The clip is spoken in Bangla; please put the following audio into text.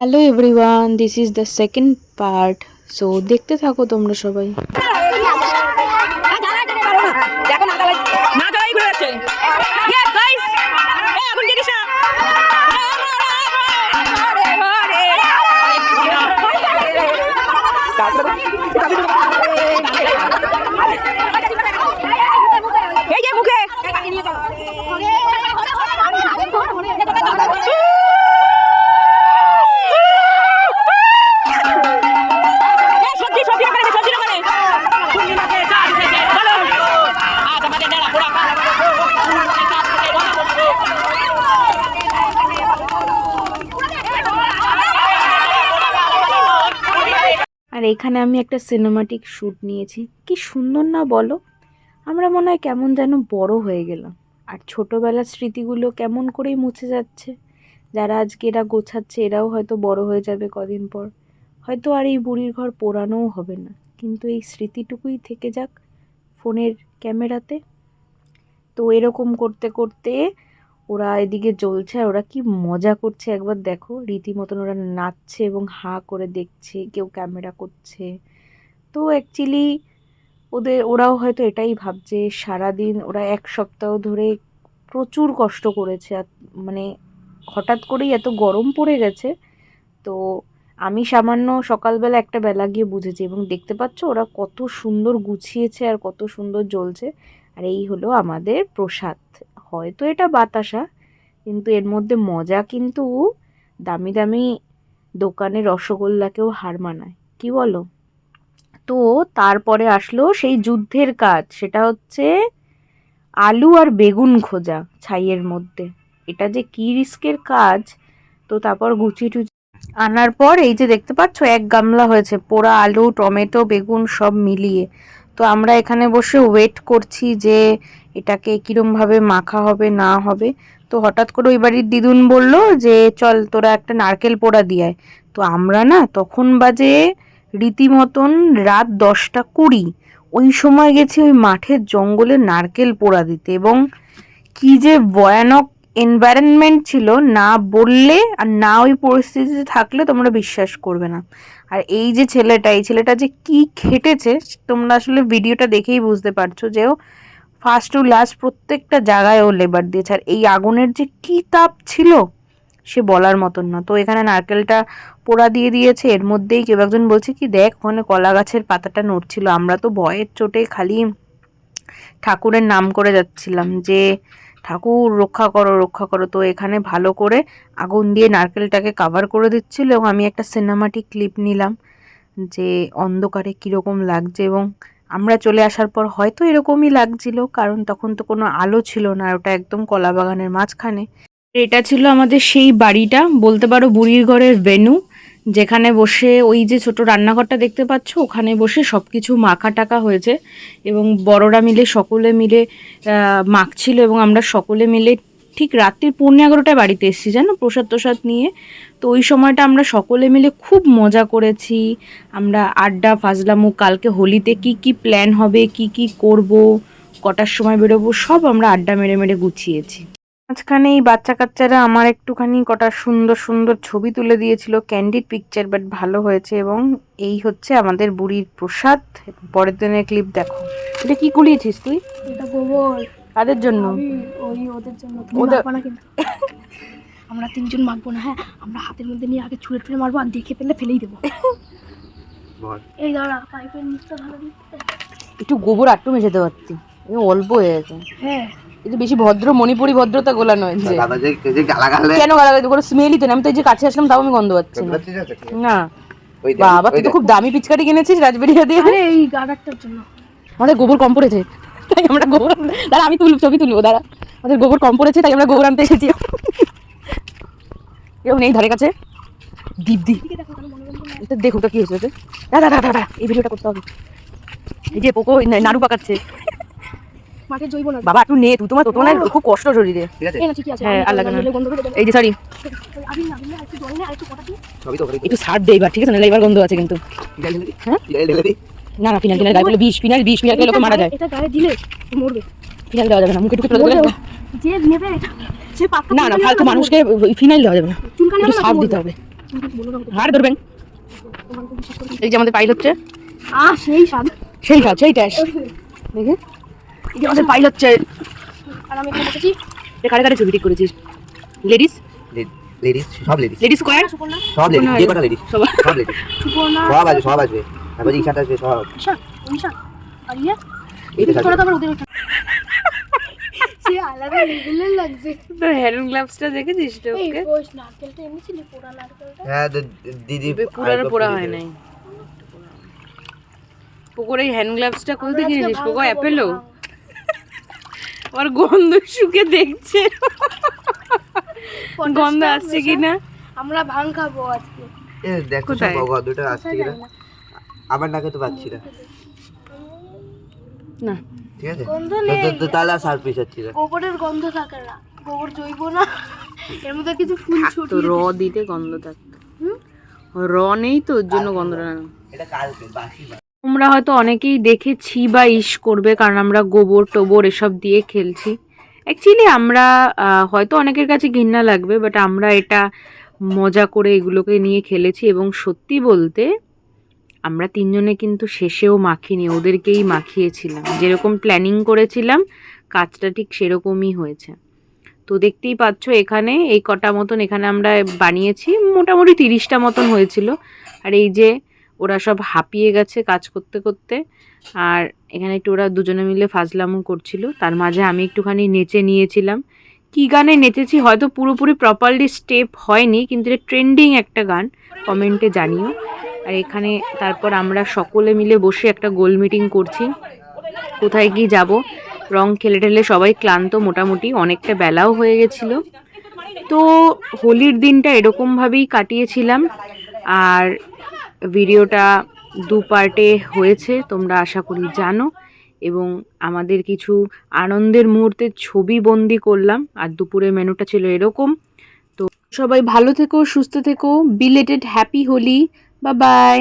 Hello everyone this is the second part so দেখতে থাকো তোমরা সবাই। দেখো আর এখানে আমি একটা সিনেমাটিক শ্যুট নিয়েছি। কি সুন্দর না বলো? আমরা মনে হয় কেমন যেন বড় হয়ে গেলাম। আর ছোটোবেলার স্মৃতিগুলো কেমন করেই মুছে যাচ্ছে। যারা আজকে এরা গোছাচ্ছে, এরাও হয়তো বড় হয়ে যাবে কদিন পর। হয়তো আর এই বুড়ির ঘর পোড়ানোও হবে না। কিন্তু এই স্মৃতিটুকুই থেকে যাক ফোনের ক্যামেরাতে। তো এরকম করতে করতে ওরা এদিকে জ্বলছে আর ওরা কি মজা করছে। একবার দেখো, রীতিমতন ওরা নাচছে এবং হা করে দেখছে, কেউ ক্যামেরা করছে। তো অ্যাকচুয়ালি ওদের, ওরাও হয়তো এটাই ভাবছে, সারাদিন ওরা এক সপ্তাহ ধরে প্রচুর কষ্ট করেছে আর মানে হঠাৎ করেই এত গরম পড়ে গেছে। তো আমি সামান্য সকালবেলা একটা বেলা গিয়ে বুঝেছি এবং দেখতে পাচ্ছ ওরা কত সুন্দর গুছিয়েছে আর কত সুন্দর জ্বলছে। আর এই হলো আমাদের প্রসাদ। হয়তো এটা বাতাসা, কিন্তু এর মধ্যে মজা কিন্তু দামি দামি দোকানে রসগোল্লাকেও হার মানায়। কি বলো? তো তারপরে আসলো সেই যুদ্ধের কাজ, সেটা হচ্ছে আলু আর বেগুন খোঁজা ছাইয়ের মধ্যে। এটা যে কি রিস্কের কাজ, তো তারপর গুছিয়ে টুচি আনার পর এই যে দেখতে পাচ্ছ, এক গামলা হয়েছে, পোড়া আলু, টমেটো, বেগুন সব মিলিয়ে। তো আমরা এখানে বসে ওয়েট করছি যে এটাকে কীরমভাবে মাখা হবে, না হবে? তো হঠাৎ করে ওই বাড়ির দিদুন বলল যে, চল তোরা একটা নারকেল পোড়া দিয়ে তো আমরা না তখন বাজে রীতিমতন রাত দশটা কুড়ি। ওই সময় গেছি ওই মাঠের জঙ্গলে নারকেল পোড়া দিতে এবং কি যে ভয়ানক এনভায়রনমেন্ট ছিল, না বললে আর না ওই পরিস্থিতিতে থাকলে তোমরা বিশ্বাস করবে না। আর এই যে ছেলেটা, এই ছেলেটা যে কি খেটেছে, তোমরা আসলে ভিডিওটা দেখেই বুঝতে পারছ যে ফার্স্ট টু লাস্ট প্রত্যেকটা জায়গায় ও লেবার দিয়েছে। আর এই আগুনের যে কি তাপ ছিল, সে বলার মতন না। তো এখানে নারকেলটা পোড়া দিয়ে দিয়েছে। এর মধ্যেই কেউ একজন বলছে কি, দেখ, ওখানে কলা গাছের পাতাটা নড়ছিল। আমরা তো ভয়ের চোটে খালি ঠাকুরের নাম করে যাচ্ছিলাম যে, ঠাকুর, রক্ষা করো রক্ষা করো। তো এখানে ভালো করে আগুন দিয়ে নারকেলটাকে কাভার করে দিচ্ছিল এবং আমি একটা সিনেমাটিক ক্লিপ নিলাম যে, অন্ধকারে কীরকম লাগছে এবং আমরা চলে আসার পর হয়তো এরকমই লাগছিল, কারণ তখন তো কোনো আলো ছিল না, ওটা একদম কলা বাগানের মাঝখানে। এটা ছিল আমাদের সেই বাড়িটা, বলতে পারো বুড়ির ঘরের ভেনু যেখানে বসে ওই যে ছোট রান্নাঘরটা দেখতে পাচ্ছ, ওখানে বসে সব কিছু মাখা টাকা হয়েছে এবং বড়রা মিলে সকলে মিলে মাখছিল এবং আমরা সকলে মিলে ঠিক রাত্রির পৌনে এগারোটায় বাড়িতে এসেছি, জানো? প্রসাদ তোসাদ নিয়ে। তো ওই সময়টা আমরা সকলে মিলে খুব মজা করেছি। আমরা আড্ডা ফাজলামু, কালকে হোলিতে কি কি প্ল্যান হবে, কি কি করব, কটার সময় বেরোবো, সব আমরা আড্ডা মেরে মেরে গুছিয়েছি। মাঝখানে এই বাচ্চা কাচ্চারা আমার একটুখানি কটা সুন্দর সুন্দর ছবি তুলে দিয়েছিল ক্যান্ডিড পিকচার বাট ভালো হয়েছে এবং এই হচ্ছে আমাদের বুড়ির প্রসাদ। পরের দিনের ক্লিপ দেখো। এটা কি কুলিয়েছিস তুই? এটা গোবর। কাদের জন্য? ওই ওদের জন্য। কিন্তু। আমরা তিনজন মাখবো না হ্যাঁ? আমরা হাতের মধ্যে নিয়ে আগে ছুঁড়ে ছুঁড়ে মারবো আর দেখে ফেললে ফেলেই দেবো। এই দাঁড়া পাইপের নিচটা ভালো দিচ্ছে একটু গোবর আটটু মেশাতে পারতি। অল্প হয়ে গেছে। হ্যাঁ। এটা বেশি ভদ্র মণিপুরি ভদ্রতা গোলানো হয়েছে। গালাগালে কেন গালাগালি? কোনো স্মেলই তো না আমি তো এই যে কাছে আসলাম তাও আমি গন্ধ পাচ্ছি না। না। ওই দেখ, বাবা তুই তো খুব দামি পিচকারি কিনেছিস রাজবেরিয়া দিয়ে। আরে এই গাডারটার জন্য। আমাদের গোবর কম পড়েছে। তাই আমরা গোবর দাঁড়া আমি তুল ছবি তুলবো দাঁড়া। আমাদের গোবর কম পড়েছে তাই আমরা গোবর আনতে এসেছি। কেউ নেই ধারে কাছে? দীপ দীপ এটা দেখো ওটা কি হয়েছে? দাঁড়া দাঁড়া দাঁড়া এই ভিডিওটা করতে হবে। এই যে পোকো নাড়ু পাকাচ্ছে। মাঠে জৈব না বাবা একটু নে তুই তোমার তো তোমার খুব কষ্ট শরীরে। ঠিক আছে। এই না ঠিকই আছে। হ্যাঁ, আর লাগে না। এই যে সরি। না না একটু নে তো দে এবার ঠিক আছে? নাহলে এবার গন্ধ আছে কিন্তু। হ্যাঁ? না না ফিনাল ফিনাল গায়ে বলে বিষ ফিনাল বিষ ফিনাল খেলে লোকে মারা যায়। এটা গায়ে দিলে মরবে। ফিনাল দেওয়া যাবে না মুখে টুকে মরবে দেবে। যে নেবে সে পাক্কা না না ফালতু মানুষকে ফিনাইল দেওয়া যাবে না। একটু মরবে। দিতে হবে। হাড় ধরবেন। এই যে আমাদের পাইল হচ্ছে। আহ সেই স্বাদ সেই কাজ সেই ট্যাস। দেখে। এই যে আমাদের পাইল হচ্ছে। আর আমি এখানে বসেছি। এটা কারে কারে ছবি ঠিক করেছিস? লেডিস? লেডিস সব লেডিস। Ladies square? সব লেডিস যে কটা লেডিস। সব লেডিস। সুপর্ণা। সব আসবে সব আসবে। তারপর ইশাটা আসবে সব ঈশা ঈশা আর ইয়ে হ্যাঁ হয় পুকুরে হ্যান্ড গ্লাভসটা কোথা থেকে এনেছিস? পোকো অ্যাপেলো? আমার গন্ধ শুকে দেখছে। গন্ধ আসছে কিনা? আমরা ভাং খাব আজকে। দেখো গন্ধটা আসছে কিনা। আমার নাকে তো পাচ্ছি না। না। ঠিক আছে? তো- নেই। তো- তো তাহলে আর সার পিস না। গোবরের গন্ধ থাকে না। গোবর জৈব না। এর মধ্যে কিছু ফুল তো র দিতে গন্ধ থাকতো র নেই তো ওর জন্য গন্ধটা না। এটা কালকে বাসি তোমরা হয়তো অনেকেই দেখেছি বা ইস করবে কারণ আমরা গোবর টোবর এসব দিয়ে খেলছি। অ্যাকচুয়ালি আমরা হয়তো অনেকের কাছে ঘৃণা লাগবে বাট আমরা এটা মজা করে এগুলোকে নিয়ে খেলেছি এবং সত্যি বলতে আমরা তিনজনে কিন্তু শেষেও মাখিনি, ওদেরকেই মাখিয়েছিলাম। যেরকম প্ল্যানিং করেছিলাম, কাজটা ঠিক সেরকমই হয়েছে। তো দেখতেই পাচ্ছ, এখানে এই কটা মতন এখানে আমরা বানিয়েছি, মোটামুটি তিরিশটা মতন হয়েছিল। আর এই যে ওরা সব হাঁপিয়ে গেছে কাজ করতে করতে, আর এখানে একটু ওরা দুজনে মিলে ফাজলামও করছিল। তার মাঝে আমি একটুখানি নেচে নিয়েছিলাম। কি গানে নেচেছি? হয়তো পুরোপুরি প্রপারলি স্টেপ হয়নি, কিন্তু এটা ট্রেন্ডিং একটা গান কমেন্টে জানিও। আর এখানে তারপর আমরা সকলে মিলে বসে একটা গোল মিটিং করছি। কোথায় কি যাব? রং খেলে ঠেলে সবাই ক্লান্ত মোটামুটি, অনেকটা বেলাও হয়ে গেছিল। তো হোলির দিনটা এরকমভাবেই কাটিয়েছিলাম। আর ভিডিওটা দু পার্টে হয়েছে, তোমরা আশা করি জানো। এবং আমাদের কিছু আনন্দের মুহূর্তের ছবি বন্দি করলাম, আর দুপুরে মেনুটা ছিল এরকম। তো সবাই ভালো থেকো, সুস্থ থেকো বিলেটেড হ্যাপি হোলি। বা বাই